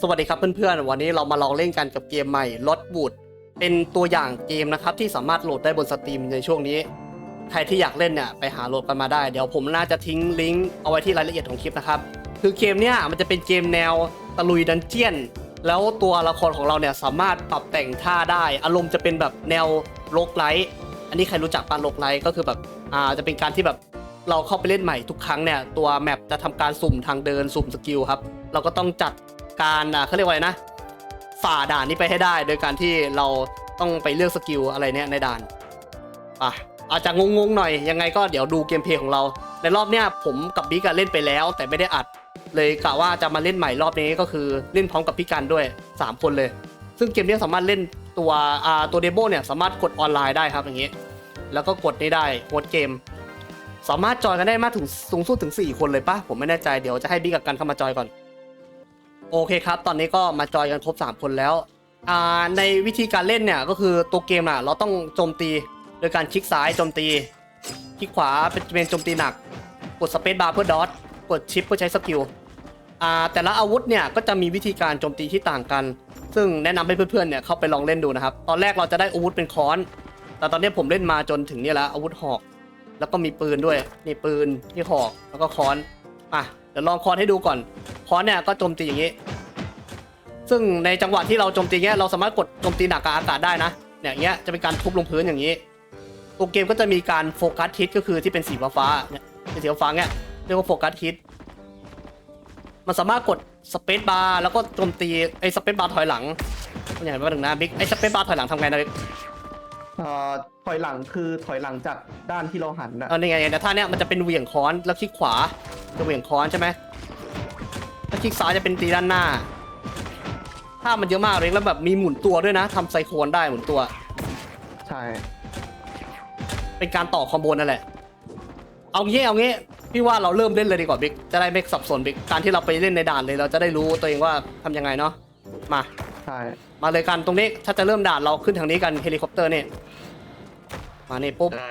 สวัสดีครับเพื่อนๆ วันนี้เรามาลองเล่นกันกับเกมใหม่ l o t w o o d เป็นตัวอย่างเกมนะครับที่สามารถโหลดได้บนสตรีมในช่วงนี้ ใครที่อยากเล่นเนี่ยไปหาโหลดกันมาได้ เดี๋ยวผมน่าจะทิ้งลิงก์เอาไว้ที่รายละเอียดของคลิปนะครับ คือเกมเนี้ยมันจะเป็นเกมแนวตะลุยดันเจียน แล้วตัวละครของเราเนี่ยสามารถปรับแต่งท่าได้ อารมณ์จะเป็นแบบแนวโลกไลท์อันนี้ใครรู้จักปานโลกไลท์ก็คือแบบอ่าจะเป็นการที่แบบเราเข้าไปเล่นใหม่ทุกครั้งเนี่ยตัวแมปจะทำการสุ่มทางเดินสุ่มสกิลครับเราก็ต้องจัด การอ่าเขาเรียกว่าอะไรนะ ฝ่าด่านนี้ไปให้ได้ โดยการที่เราต้องไปเลือกสกิลอะไรเนี่ยในด่านอะอาจจะงงๆหน่อยยังไงก็เดี๋ยวดูเกมเพลย์ของเรา ในรอบเนี้ยผมกับบิ๊กเล่นไปแล้ว แต่ไม่ได้อัด เลยกะว่าจะมาเล่นใหม่รอบนี้ก็คือเล่นพร้อมกับพี่กันด้วย 3 คนเลย ซึ่งเกมนี้สามารถเล่นตัวอ่าตัวเดโบเนี่ยสามารถกดออนไลน์ได้ครับอย่างนี้ แล้วก็กดนี้ได้โฮสต์เกม สามารถจอยกันได้มากถึงสูงสุดถึง 4 คนเลยปะผมไม่แน่ใจเดี๋ยวจะให้บิ๊กกับกันเข้ามาจอยก่อน โอเคครับ ตอนนี้ก็มาจอยกันครบ 3 คนแล้วอ่าในวิธีการเล่นเนี่ยก็คือตัวเกมอะเราต้องโจมตีโดยการคลิกซ้ายโจมตีคลิกขวาเป็นเป็นโจมตีหนัก กดสเปซบาร์เพื่อดอทกดชิปเพื่อใช้สกิลอ่าแต่ละอาวุธเนี่ยก็จะมีวิธีการโจมตีที่ต่างกัน ซึ่งแนะนำให้เพื่อนๆเนี่ยเข้าไปลองเล่นดูนะครับ ตอนแรกเราจะได้อาวุธเป็นค้อน แต่ตอนนี้ผมเล่นมาจนถึงนี่แล้วอาวุธหอก แล้วก็มีปืนด้วยนี่ปืนนี่หอกแล้วก็ค้อนอะ ดี๋ยวลองค้อนให้ดูก่อนค้อนเนี่ยก็โจมตีอย่างนี้ ซึ่งในจังหวะที่เราโจมตีเงี้ยเราสามารถกดโจมตีหนักกับอากาศได้นะเนี่ยอย่างเงี้ยจะเป็นการทุบลงพื้นอย่างนี้ตัวเกมก็จะมีการโฟกัสฮิตก็คือที่เป็นสีฟ้าๆเนี่ยเป็นสีฟ้าๆเนี่ยเรียกว่าโฟกัสฮิตมันสามารถกดสเปซบาร์แล้วก็โจมตีไอ้สเปซบาร์ถอยหลังมันอย่างไรบ้างนะบิ๊กไอ้สเปซบาร์ถอยหลังทำไงนะบิ๊กเอ่อถอยหลังคือถอยหลังจากด้านที่เราหันนะเออนี่ไงแต่ท่าเนี้ยมันจะเป็นเหวี่ยงค้อนแล้วคลิกขวา จะเหวี่ยงค้อนใช่ไหมถ้าคลิกซ้ายจะเป็นตีด้านหน้าท่ามันเยอะมากเลยแล้วแบบมีหมุนตัวด้วยนะทำไซโคนได้หมุนตัว ใช่ เป็นการต่อคอมโบนั่นแหละ เอางี้เอางี้พี่ว่าเราเริ่มเล่นเลยดีกว่าบิ๊ก จะได้ไม่สับสนบิ๊ก การที่เราไปเล่นในด่านเลยเราจะได้รู้ตัวเองว่าทำยังไงเนาะ มา ใช่ มาเลยกันตรงนี้ถ้าจะเริ่มด่านเราขึ้นทางนี้กันเฮลิคอปเตอร์นี่มานี่ปุ๊บ ไหน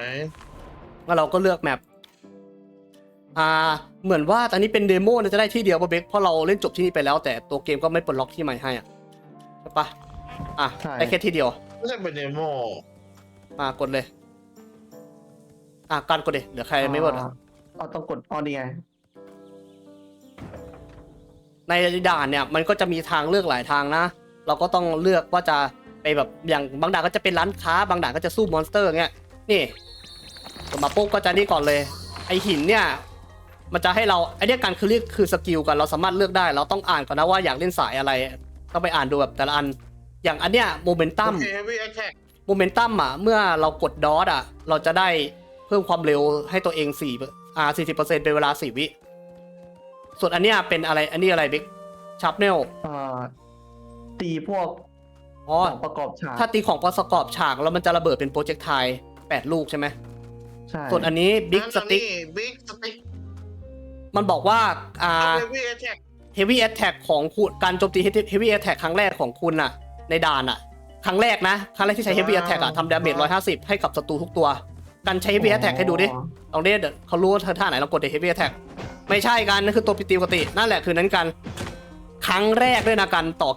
แล้วเราก็เลือกแมป อ่าเหมือนว่าตอนนี้เป็นเดโมนะจะได้ที่เดียวป่ะเบคเพราะเราเล่นจบที่นี่ไปแล้วแต่ตัวเกมก็ไม่ปลดล็อกที่ใหม่ให้อะใช่ปะอะได้แค่ที่เดียว ไม่ใช่เป็นเดโมมากดเลย อะการกดเลยเดี๋ยวใครไม่หมดอะเอาต้องกดอ๋อนี่ไงในด่านเนี่ยมันก็จะมีทางเลือกหลายทางนะ เราก็ต้องเลือกว่าจะไปแบบอย่างบางด่านก็จะเป็นร้านค้า บางด่านก็จะสู้มอนสเตอร์เงี้ยนี่กดมาปุ๊บก็จะนี่ก่อนเลย ไอหินเนี่ย มันจะให้เราไอเนี้ยการคือเรียกคือสกิลกันเราสามารถเลือกได้ เราต้องอ่านก่อนนะว่าอยากเล่นสายอะไรต้องไปอ่านดูแบบแต่ละอัน อย่างอันเนี้ยโมเมนตัมโอเคเฮฟวี่แอคแท็กโมเมนตัมอะเมื่อเรากดดอทอะ เราจะได้เพิ่มความเร็วให้ตัวเอง4อ่า40%เป็นเวลา4วิ ส่วนอันเนี้ยเป็นอะไรอันนี้อะไรบิ๊กชับเนลเอ่อตีพวกอ๋อของประกอบฉากถ้าตีของประกอบฉากแล้วมันจะระเบิดเป็นโปรเจกต์ไทล์8ลูกใช่ไหม ใช่ส่วนอันนี้บิ๊กสติ๊กบิ๊กสติ๊ก มันบอกว่าอ่าเฮฟวี่แอคแท็ก heavy attack ของคุณการโจมตี heavy attack ครั้งแรกของคุณน่ะ ในด่านอะ ครั้งแรกนะ ครั้งแรกที่ใช้ heavy attack อะทำดาเมจ150 ให้กับศัตรูทุกตัวการใช้ heavy attack ให้ดูดิ ลองดิเดี๋ยวเขารู้ว่าท่าไหนเรากดเด heavy attack ไม่ใช่กันนั่นคือตัวปกติ นั่นแหละคือนั้นกัน ครั้งแรกด้วยนะกันต่อ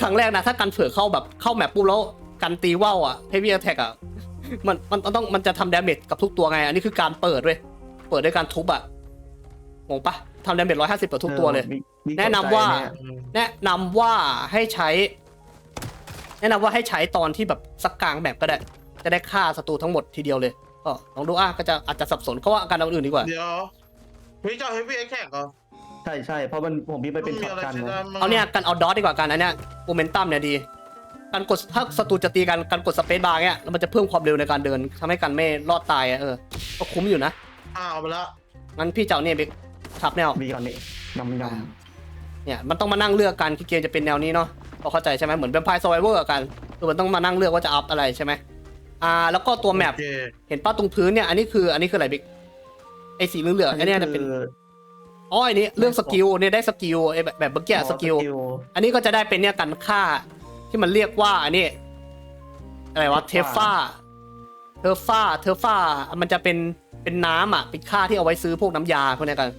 ครั้งแรกนะ ถ้ากันเผื่อเข้าแบบเข้าแมปปุ๊บแล้วกันตีว่าวอะ heavy attack อะมันมันมันต้องมันจะทำดาเมจกับทุกตัวไง อันนี้คือการเปิดด้วยเปิดด้วยการทุบอะ งงปะทำดาเมจร้อยห้าสิบกับทุกตัวเลยออบิ๊บิ๊กแนะนำว่าสใจเนี่ยแนะนำว่าให้ใช้ แนะนำว่าให้ใช้ตอนที่แบบสักกลางแบบก็ได้ จะได้ฆ่าศัตรูทั้งหมดทีเดียวเลยก็ลองดูอะก็จะอาจจะสับสนเขาว่าอาการเอาอื่นดีกว่า เดี๋ยวพี่เจ้าเฮฟวี่แอคแท็กเหรอใช่ใช่เพราะมันผมพี่ไปเป็นช็อตกันมัมีนะอะไรใช้ได้มั้งเอาเนี่ยกันเอาดอทดีกว่ากันอันเนี้ยโมเมนตัมเนี่ยดีการกดถ้าศัตรูจะตีกันการกดสเปซบาร์เนี่ยแล้วมันจะเพิ่มความเร็วในการเดินทำให้กันไม่รอดตายอะเออก็คุ้มอยู่นะอ้าวเอาไปแล้วงั้นพี่เจ้าเนี่ยบิ๊ กทับแนว มีก่อนนี่ยำยเนี่ยมันต้องมานั่งเลือกกันที่เกมจะเป็นแนวนี้เนาะพอเข้าใจใช่ไหมเหมือนเป็นพายซไวเวอร์กันคือมันต้องมานั่งเลือกว่าจะอัพอะไรใช่ไหมอ่าแล้วก็ตัวแมปโอเคเห็นป้าตรงพื้นเนี่ยอันนี้คืออันนี้คืออะไรบิ๊กไอ้สีเหลืองๆำอันเนี้ยจะเป็นคืออ๋ออันนี้เรื่องสกิลเนี่ยได้สกิลไอ้แบบแบบเมื่อกี้สกิล อันนี้ก็จะได้เป็นเนี่ยกันค่าที่มันเรียกว่าอันนี้อะไรวะเทฟฟ้าเทฟฟ้าเทฟฟ้ามันจะเป็นเป็นน้ำอะเป็นค่าที่เอาไว้ซื้อพวกน้ำยาพวกเนี้ยกัน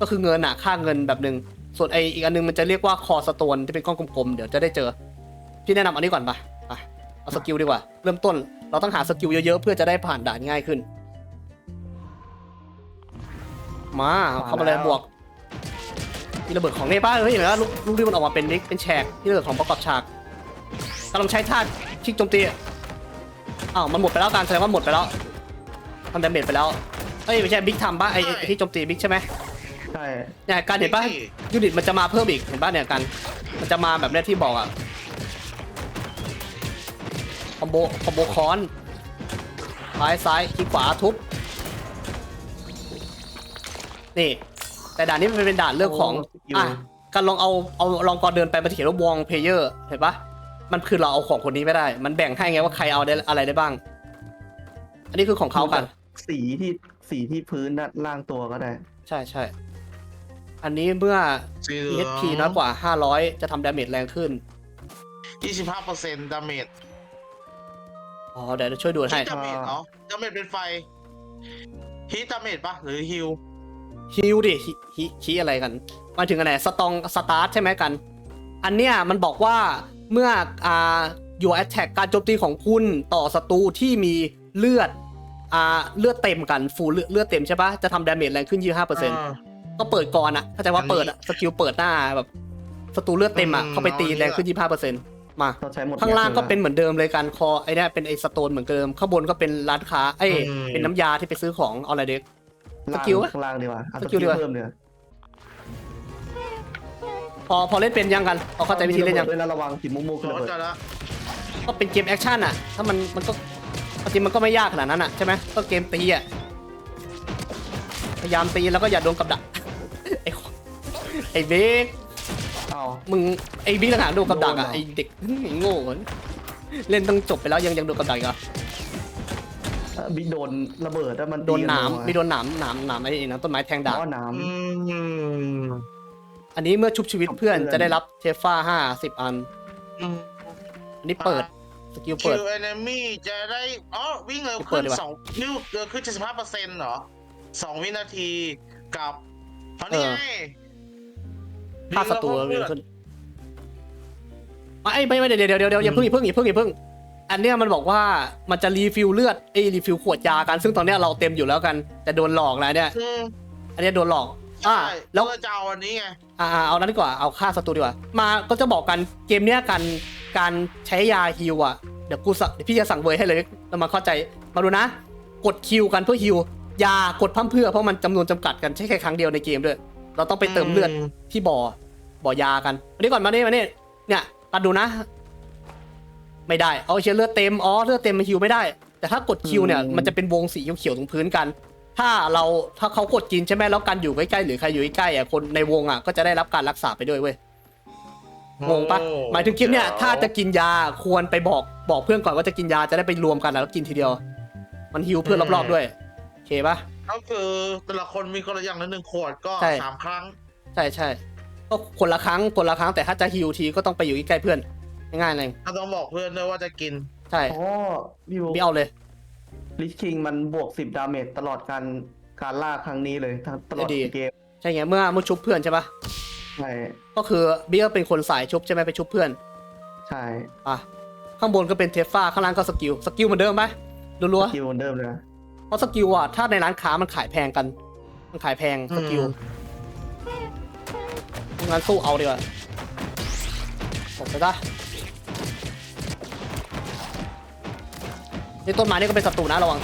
ก็คือเงินอะค่าเงินแบบหนึ่งส่วนไออีกอันนึงมันจะเรียกว่าคอสโตนที่เป็นก้อนกลมๆเดี๋ยวจะได้เจอพี่แนะนำอันนี้ก่อนปะอะเอาสกิลดีกว่า เริ่มต้นเราต้องหาสกิลเยอะๆเพื่อจะได้ผ่านด่านง่ายขึ้น มาเข้ามาเลยบวกมีระเบิดของเน่ป้าเฮ้ยเห็นไหมลูกลูกที่มันออกมาเป็นนิกเป็นแฉกที่ระเบิดของประกอบฉากกำลังใช้ท่าชิกโจมตีอ้าวมันหมดไปแล้วการแสดงว่าหมดไปแล้วทำดาเมจไปแล้วเอ้ยไม่ใช่บิ๊กทำป่ะไอ้ไอ้ที่โจมตีบิ๊กใช่ไหม ใช่เนี่ยการเห็นป่ะยูนิตมันจะมาเพิ่มอีกเห็นป่ะเนี่ยกันมันจะมาแบบเนี้ยที่บอกอะคอมโบคอมโบคอนซ้ายซ้ายคลิกขวาทุบนี่ แต่ด่านนี้มันเป็นด่านเรื่องของสกิลอะการลองเอาเอาลองก่อนเดินไปมันจะเขียนว่าวองเพเยอร์เห็นปะมันคือเราเอาของคนนี้ไม่ได้ มันแบ่งให้ไงว่าใครเอาได้อะไรได้บ้าง อันนี้คือของเขากัน สีที่สีที่พื้นด้านล่างตัวก็ได้ ใช่ใช่ อันนี้เมื่อ สีเหลือง HP น้อยกว่า 500 จะทำดาเมจแรงขึ้นยี่สิบห้าเปอร์เซ็นต์ดาเมจอ๋อ เดี๋ยวช่วยดูให้ฮิตดาเมจเนาะดาเมจเป็นไฟฮิตดาเมจปะหรือฮิลฮิวดิฮิฮิฮิอะไรกันหมายถึงอะไรสตองสตาร์ทใช่ไหมกัน อันเนี้ยมันบอกว่าเมื่ออ่า your attack การโจมตีของคุณต่อศัตรูที่มีเลือดอ่าเลือดเต็มกันฟูเลือดเลือดเต็มใช่ปะจะทำดาเมจแรงขึ้น 25% ก็เปิดก่อนอะเข้าใจว่าเปิดอะสกิลเปิดหน้าแบบศัตรูเลือดเต็มอะเข้าไปตีแรงขึ้น25%มาเราใช้หมดข้างล่างก็เป็นเหมือนเดิมเลยการคอไอ้เนี่ยเป็นไอ้สโตนเหมือนเดิมข้างบนก็เป็นร้านค้าเอ้ยเป็นน้ำยาที่ไปซื้อของเอาอะไรเด็กสล่างกิลวะข้างล่างดีกว่าเอาสสกิกิลลดีกว่าเพิ่มเนี่ยพอพอเล่นเป็นยังกันพอเข้าใจวิธีเล่นยังด้วยนะระวังจิมมุกมุกโหลระดเบิดจะละก็เป็นเกมแอคชั่นอะ ถ้ามันมันก็จริงมันก็ไม่ยากขนาดนั้นอะใช่ไหมก็เกมตีอะพยายามตีแล้วก็อย่าโดนกับดัก ไอ้ไอ้เบกเอามึงไอ้บิ๊กต่างหากโดนกับดักอะโดนเหรอไอ้เด็กไอ้โง่เล่นต้องจบไปแล้วยังยังโดนกับดักอีกเหรอบิ๊กโดนระเบิดแล้วมันโดนหนามตีกัไม่โดนหนามหนามหนามไอ้นะต้นไม้แทงดาบอ๋อหนาม อืมอันนี้เมื่อชุบชีวิตเพื่อนชุบเพื่อนจะได้รับเทฟ้าห้าสิบอันอืมอันนี้เปิดสกิลคิเปิด วเอนมี่จะได้อ๋อวิ่งเร็วเปิขึ้ดนดีกว่า สองคิวเร็วขึ้นเจ็ดสิบห้าเปอร์เซ็นต์เหรอสองวินาทีกับ เพราะนี่ไงฆ่าศัตรูเร็วขึ้นไม่ไม่ไม่เดี๋ยวเดี๋ยวเดี๋ยวเดี๋ยวอย่าเพิ่งอย่าเพิ่งอย่าเพิ่งอย่าเพิ่งอันเนี้ยมันบอกว่ามันจะรีฟิลเลือดไอ้รีฟิลขวดยากัน ซึ่งตอนเนี้ยเราเต็มอยู่แล้วกัน แต่โดนหลอกนะเนี่ยอืมอันเนี้ยโดนหลอกอ่าใช่แล้แล้ววจะเอาอันนี้ไงอ่าอ่าเอานั้นดีกว่าเอาฆ่าศัตรูดีกว่า มาก็จะบอกกันเกมเนี้ยกันการใช้ยาฮิวอะเดี๋ยวกูสั่งเดี๋ยวพี่จะสั่งเบอร์ให้เลยเรามาเข้าใจมาดูนะ กดคิวกันเพื่อฮิว ยากดพั่มเพรื่อเพราะมันจำนวนจำกัดกันใช้แค่ครั้งเดียวในเกมด้วย เราต้องไปเติมเลือดที่บ่อบ่อยากันอันนี้ก่อนมาเนี่ยมาเนี่ยเนี่ยตัดดูนะ ไม่ได้ เอาเชื้อเลือดเต็มอ๋อเลือดเต็มมันฮิวไม่ได้ แต่ถ้ากดคิวเนี่ยมันจะเป็นวงสีเขียวๆตรงพื้นกัน ถ้าเราถ้าเขากดกินใช่ไหมแล้วกันอยู่ใกล้ๆหรือใครอยู่ใกล้ๆอะคนในวงอะก็จะได้รับการรักษาไปด้วยเว้ย งงปะโอ้หมายถึงคลิปเนี่ยจ๋วถ้าจะกินยาควรไปบอกบอกเพื่อนก่อนว่าจะกินยาจะได้ไปรวมกันแล้วกินทีเดียว มันฮิวเพื่อนรอบๆด้วยโอ เคปะ ก็คือแต่ละคนมีคนละอย่างละหนึ่งขวดก็ใช่ สามครั้ง ใช่ใช่ก็คนละครั้งคนละครั้งแต่ถ้าจะฮิวทีก็ต้องไปอยู่ใกล้ๆเพื่อนง่ายๆเลยถ้าต้องบอกเพื่อนด้วยว่าจะกิน ใช่อ๋อพี่บุ๊ไม่เอาเลย ลิชคิงมันบวกสิบดาเมจตลอดการการล่าครั้งนี้เลยทั้งตลอดดี เกมใช่ไงเมื่อเมื่อชุบเพื่อนใช่ปะใช่ก็คือเบี้ยเป็นคนสายชุบใช่ไหมไปชุบเพื่อนใช่อะข้างบนก็เป็นเทฟฟ้าข้างล่างก็สกิลสกิลเหมือนเดิมไหมรัวสกิลเหมือนเดิมเลยนะๆ เพราะสกิลอะถ้าในร้านค้ามันขายแพงกัน มันขายแพงสกิลอืมงั้นสู้เอาดีกว่าผมไปได้นี่ต้นไม้นี่ก็เป็นศัตรูนะระวัง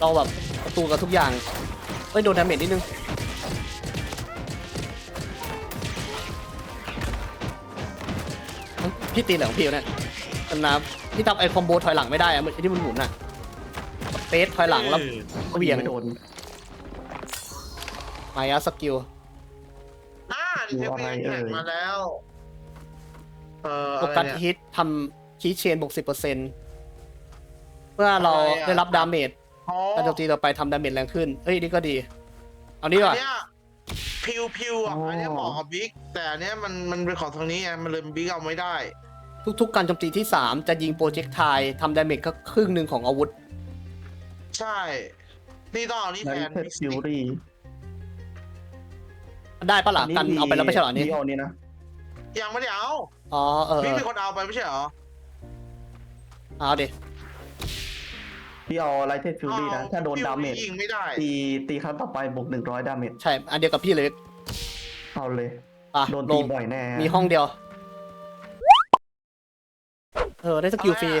เราแบบศัตรูกับทุกอย่างเอ้ยโดนดาเมจนิดนึงพี่ตีเหลืองพี่วะเนี่ยมันนะ พี่ทำไอคอมโบถอยหลังไม่ได้อะมันไอ้ที่มันหมุนอะสเปซถอยหลังแล้วเหวี่ยงไม่โดนมายาสกิลอ่าดิเทปอะไรแข่งเอ่ยมาแล้ว เอ่อโฟอะไรกัสเนี่ยฮิตทำคีย์เชนบวกสิบเปอร์เซ็นต์เมื่อเราอะไรอะได้รับดาเมจอ๋อการโจมตีต่อไปทำดาเมจแรงขึ้นเอ้ยนี่ก็ดี เอานี่ว่ะอันเนี้ยพิวพิวอะอันเนี้ยเหมาะกับบิ๊กแต่อันเนี้ยมันมันเป็นของทางนี้ไงมันเลยบิ๊กเอาไม่ได้ ทุกๆ การโจมตีที่ 3 จะยิงโปรเจกต์ไททำดาเมจก็ครึ่งหนึ่งของอาวุธ ใช่ นี่ต้องเอานี่แลแทนนเทสฟิวรี่ได้ปะล่ะกันเอาไปแล้วไม่ใช่เหรออันนี้พี่เอานี่นะยังไม่ได้เอาอ๋อเออบิ๊กเป็นคนเอาไปไม่ใช่เหรอเอาดิพี่เอาไลท์เทสฟิลลี่นะถ้าโดนฟิวดาเมจยิงไม่ได้ตีตีครั้งต่อไปบวกหนึ่งร้อยดาเมจใช่ อันเดียวกับพี่เลยเอาเลยอะโดนลตีงบ่อยแน่ มีห้องเดียว เออได้สกิลฟรี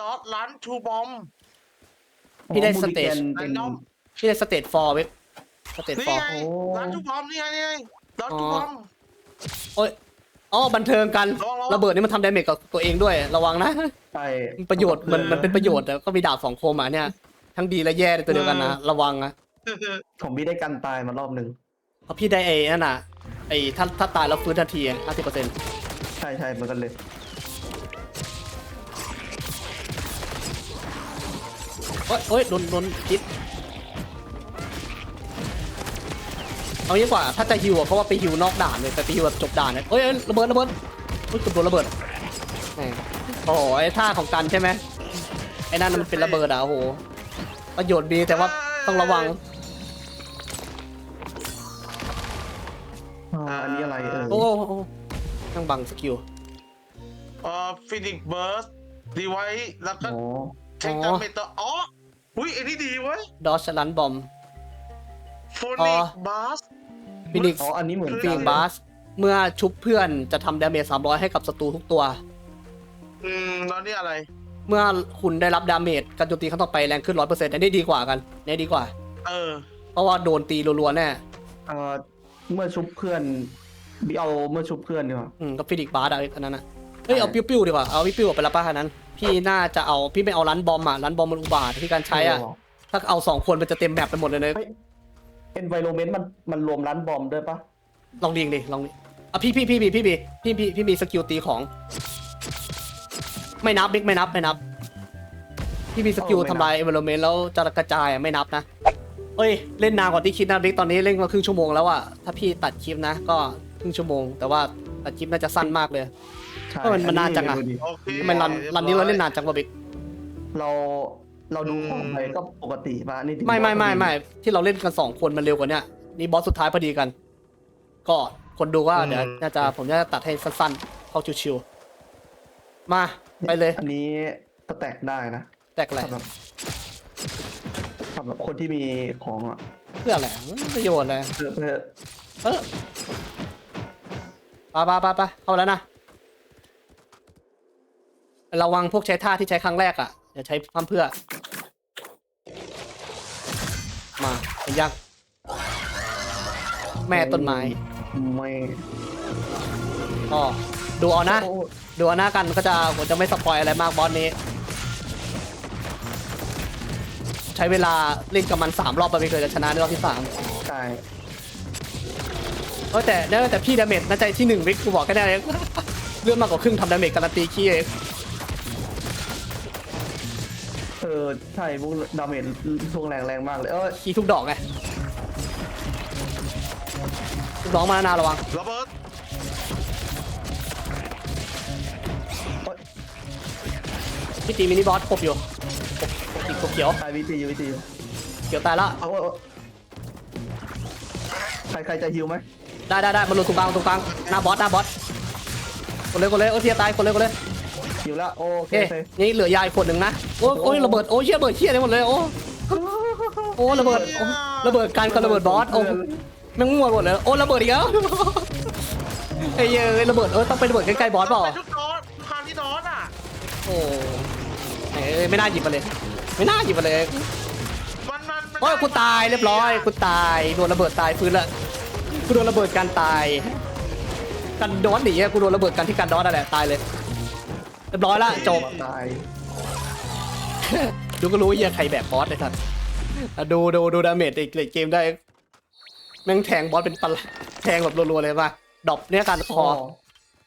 ดอทลันทูบอมพี่ได้อ๋อสเตจมูลิแกนเป็น Random พี่ได้สเตตฟอร์เว้ยสเตตนี่ฟอร์ไงโอ้ลันทูบอมนี่ไงนี่ไงดอททูบอมโอ้ยอ๋อบันเทิงกันระวังระวังระเบิดนี่มันทำดาเมจกับตัวเองด้วยระวังนะใช่ประโยชน์มันมันเป็นประโยชน์แต่ก็มีดาบสองคมอะเนี่ย ทั้งดีและแย่ในตัวเดียวกันนะระวังนะของพี่ได้กันตายมารอบหนึ่งเพราะพี่ได้ไอ้นั่นน่ะไอ้ถ้าถ้าตายแล้วฟื้นทันทีห้าสิบเปอร์เซ็นต์ใช่ใช่เหมือนกันเลย โอ้ยโอ้ยโดนโดนคิดเอางี้ดีกว่าถ้าจะฮิวอะเพราะว่าไปฮิวนอกด่านเลยแต่ไปฮิวแบบจบด่านเนี่ยเอ้ยเอ้ยระเบิดระเบิดอุ้ยเกือบโดนระเบิดแหม่โอ้โหไอ้ท่าของกันใช่ไหมไอ้นั่นมันเป็นระเบิดอะโอ้โหประโยชน์ดีแต่ว่าต้องระวังอ่าอันนี้อะไรเออโอ้โหโอ้โหต้องบังสกิล เอ่อฟินิกเบิร์สดีไว้แล้วก็โอ้เช็คอ๋อดาเมจต่ออ๋อ อุ้ยอันนี้ดีเว้ยดอชลันบอม โฟอ๋นิอ กบัสฟินิกอ๋ออันนี้เหมือนฟิกังนบาส เมื่อชุบเพื่อนจะทำดาเมจ300 ให้กับศัตรูทุกตัว อืมแล้วนี่อะไร เมื่อคุณได้รับดาเมจการโจมตีครั้งต่อไปแรงขึ้น 100%อันนี้ดีกว่ากันอันนี้ดีกว่า เออ เพราะว่าโดนตีรัวๆแน่เอ่อเมื่อชุบเพื่อนพี่เอาเมื่อชุบเพื่อนดีกว่า อืมก็ฟินิกบาสอะอันนั้นนะเฮ้ยใช่เอาปิ้วๆดีกว่า เอาปิ้วๆออกไปละป้าอันนั้น พี่น่าจะเอาพี่ไม่เอารันบอมอะรันบอมมันอุบาทที่การใช้อะถ้าเอาสองคนมันจะเต็มแมปไปหมดเลยนะเอ็นไวโรเมนต์มันมันรวมร้านบอมด้วยปะลองดิงดิลองดิอะพี่พี่พี่พี่พี่พี่พี่พี่พี่มีสกิลตีของ ไม่นับบิ๊กไม่นับไม่นับ พี่มีสกิลทำลายเอเวอร์เมนแล้วจะกระจายอะไม่นับนะเอ้ยเล่นนานกว่าที่คิดนะบิ๊กตอนนี้เล่นมาครึ่งชั่วโมงแล้วอะถ้าพี่ตัดคลิปนะ ก็ครึ่งชั่วโมง แต่ว่าตัดคลิปน่าจะสั้นมากเลย ใช่เออมันมันนานจังอะ ดูดิโอเคทำไมรันรันนี้เราเล่นนานจังวะบิ๊กเราเราดูของไปก็ปกติปะนี่ถึงไม่ไม่บอสไม่พอดีไม่ที่เราเล่นกันสองคนมันเร็วกว่าเนี้ยนี่บอสสุดท้ายพอดีกัน ก็คนดูว่าเดี๋ยวน่าจะผมจะตัดให้สั้นๆ เข้าชิวๆมาไปเลย อันนี้สแต็กได้นะแตกอะไรสำหรับสำหรับคนที่มีของอะเพื่ออะไรประโยชน์อะไรเพื่อเพื่อเออไปไปไปไปเข้าแล้วนะ ระวังพวกใช้ท่าที่ใช้ครั้งแรกอะอย่าใช้พร่ำเพื่อ มาเป็นยักษ์แม่ต้นไม้ไม่ก็ดูเอานะโอ้ดูเอาหน้ากันก็จะผมจะไม่สปอยอะไรมากบอสนี้ ใช้เวลาเล่นกับมันสามรอบไปไม่เคยจะชนะในรอบที่สามใช่เออแต่แต่พี่ดาเมจน่าจะที่หนึ่งวิกกูบอกแค่ได้เลยเลื่อนมากกว่าครึ่งทำดาเมจการันตีขี้เอง เออใช่พวกดาเมจช่วงแรงแรงมากเลยเออขี้ทุกดอกไงทุกดอกมานาระวังระเบิดพี่ตีมินิบอสครบอยู่ครบครบอีกครบเขียวใช่วิธีวิธีเขียวตายละเอาเอาเอาใครใครจะฮิวไหมได้ได้ได้มาลงตรงกลางตรงกลางหน้าบอสหน้าบอสกดเลยกดเลยโอ้เทียตายกดเลยกดเลย ฮิวแล้วโอโอเคเคโอเคนี่เหลือยาอีกคนหนึ่งนะโอ้ยโอ้ยระเบิดโอ้ยเชี่ยระเบิดเชี่ยอะไรหมดเลยโอ้โอ้ระเบิดโอ้ระเบิดการกับระเบิดบอสโอ้แม่งมั่วหมดเลยโอ้ระเบิดอีกแล้วไอ้เหี้ยเอ้ยระเบิดเออต้องไประเบิดใกล้ๆบอสเปล่าไปทุกดอทคานที่ดอทอะโอ้เอ้ยไม่น่าหยิบมาเลย ไม่น่าหยิบมาเลยมันมันมันโอ้ยกูตายเรียบร้อยกูตายโดนระเบิดตายฟื้นละกูโดนระเบิดการตายกันดอสหนีอะกูโดนระเบิดกันที่กันดอสนั่นแหละตายเลย เรียบร้อยละจบ ตาย ดูก็รู้ว่าเหี้ยใครแบบบอสเลยท่านอะดูดูดูดาเมจในเกมได้แม่งแทงบอสเป็นปลาแทงแบบรัวๆเลยป่ะดรอปเนี่ยการคอ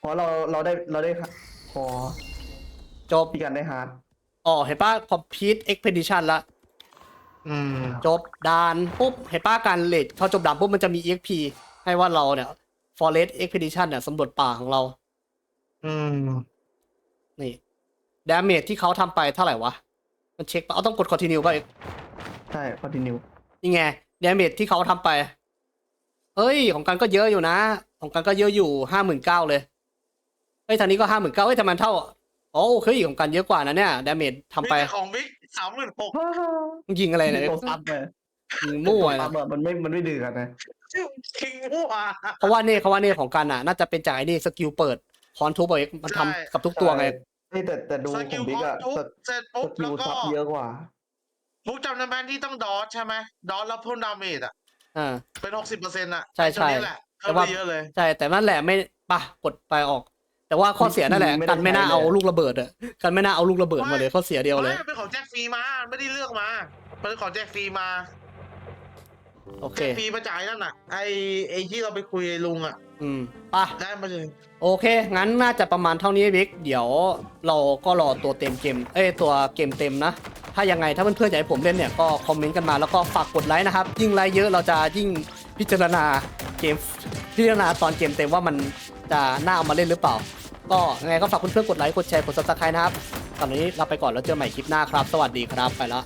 พอเราเราได้เราได้พอจบ พี่กันได้ฮาร์ดอ๋อเห็นป่ะ complete expedition ละอืมจบด่านปุ๊บเห็นป่ะการเลดเขาจบด่านปุ๊บมันจะมี exp ให้ว่าเราเนี่ย forest expedition เนี่ยสำรวจป่าของเรา อืม นี่ดาเมจที่เขาทำไปเท่าไหร่วะ มันเช็คป่ะเอาต้องกด continue ป่ะเอกใช่คอนติเนียนี่ไงดาเมจที่เขาทำไปเอ้ย ของกันก็เยอะอยู่นะ ของกันก็เยอะอยู่ห้าหมื่นเก้าเลย เฮ้ยทางนี้ก็ห้าหมื่นเก้าเฮ้ยทำไมมันเท่าอ๋อเฮ้ยของกันเยอะกว่านะเนี่ยดาเมจทำไปมีแต่ของบิ๊กสามหมื่นหกมึงยิงอะไรเนี่ยตัวซับเลยยิงมั่วซันะบอะมันไม่มันไม่ดื้อกันนะคิงมั่ว เขาว่าเนี่ยเขาว่าเนี่ยของกันอะ น่าจะเป็นจากไอ้นี่สกิลเปิด คอนทูบเอ็กมันทำใช่กับทุกตัวไงเฮ้ยแต่แต่ดูสขกิอลงบิ๊คกออะทุบสเสร็จสปุ๊บกิแล้ลวก็ซับเยอะกว่าบุ๊กจำได้ไหมที่ต้องดอทใช่ไหมดอทแล้วเพิ่มดาเมจอะ อ่า เป็นหกสิบเปอร์เซ็นต์อะใช่ใช่ไอ้ตัวนี้แหละแต่เพิ่มว่าไปเยอะเลย ใช่แต่นั่นแหละไม่ปะกดไปออก แต่ว่าข้อเสียนั่นแหละไม่ได้กันไม่น่าใช้เลย เอาลูกระเบิดอะกันไม่น่าเอาลูกระเบิดมาเลยข้อเสียเดียวเลย ไม่เป็นของแจ็คฟรีมา ไม่ได้เลือกมา เป็นของแจ็คฟรีมา โอเคแจ็คฟรีมาจ่ายนั่นน่ะ ไอไอที่เราไปคุยไอ้ลุงอะ อืมปะได้มาเลยโอเค งั้นน่าจะประมาณเท่านี้บิ๊กเดี๋ยวเราก็รอตัวเต็มเกม เอ้ยตัวเกมเต็มนะ ถ้ายังไงถ้าเพื่อนๆอยากให้ผมเล่นเนี่ยก็คอมเมนต์กันมาแล้วก็ฝากกดไลค์นะครับ ยิ่งไลค์เยอะเราจะยิ่งพิจารณาเกมพิจารณาตอนเกมเต็มว่ามันจะน่าเอามาเล่นหรือเปล่า ก็ยังไงก็ฝากเพื่อนๆกดไลค์กดแชร์กดซับสไครต์นะครับตอนนี้เราไปก่อนแล้วเจอใหม่คลิปหน้าครับ สวัสดีครับไปละ